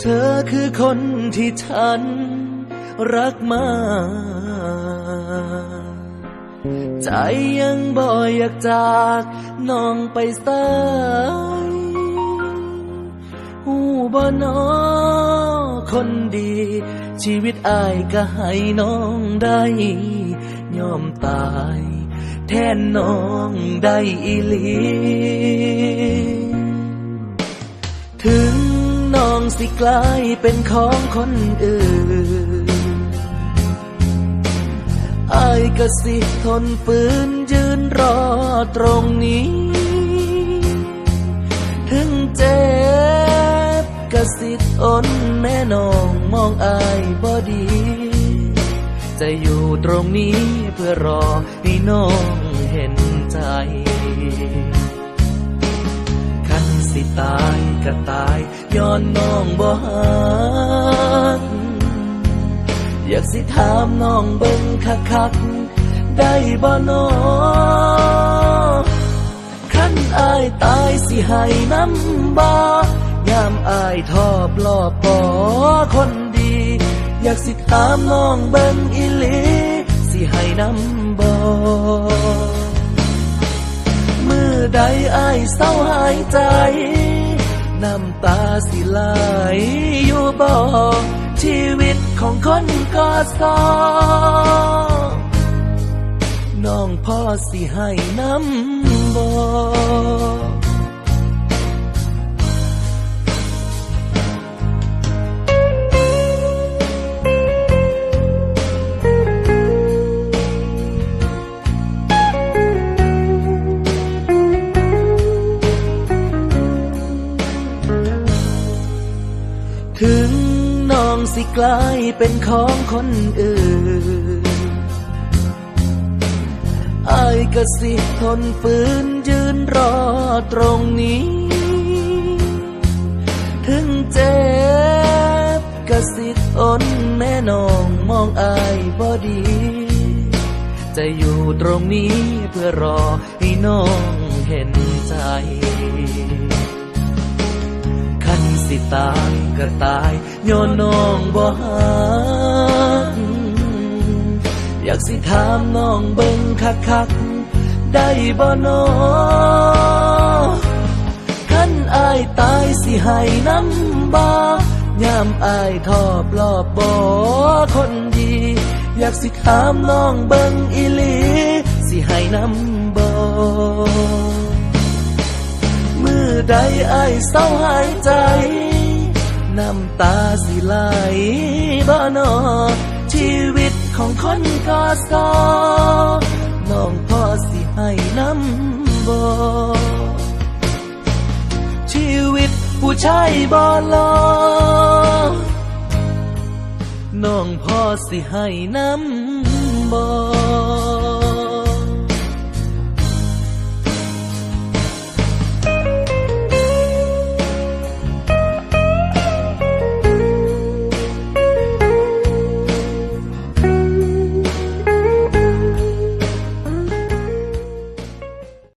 เธอคือคนที่ฉันรักมาก ใจยังบ่อยากจากน้องไปสายหูบ่นอคนดี ชีวิตอายก็ให้น้องได้ยอมตาย แทนน้องได้อีหลี ถึง น้องสิกลายเป็นของคนอื่นอายก็สิทนฝืนยืนรอตรงนี้ ถึงเจ็บก็สิทนแม่น้องมองอายบ่ดี จะอยู่ตรงนี้เพื่อรอให้น้องเห็นใจ ก็ตายย้อนน้องบ่ฮักอยากสิถามน้องเบิ่งคักๆได้บ่น้อคันอายตายสิให้น้ำบ่ยามอายทอบลอบปอคนดี อยากสิถามน้องเบิ่งอีหลีสิให้น้ำบ่มือใดอายเศร้าหายใจ น้ำตาสิไหลอยู่บ่ชีวิตของคนก็สอน้องพ่อสิให้น้ำบ่ ถึงน้องสิกลายเป็นของคนอื่นอายก็สิทนฝืนยืนรอตรงนี้ ถึงเจ็บก็สิทนแม่น้องมองอายบ่ดี จะอยู่ตรงนี้เพื่อรอให้น้องเห็นใจ สิตายก็ตายย้อนน้องบ่ฮักอยากสิถามน้องเบิ่งคักๆได้บ่น้อคันอายตายสิให้น้ำบ่ยามอายทอบลอบบ่คนดี อยากสิถามน้องเบิ่งอีหลี สิให้น้ำ ใดอายเศร้าหายใจ น้ำตาสิไหลบ่นอชีวิตของคนก็สอน้องพ่อสิให้น้ำบ่ชีวิตผู้ชายบ่รอน้องพ่อสิให้น้ำบ่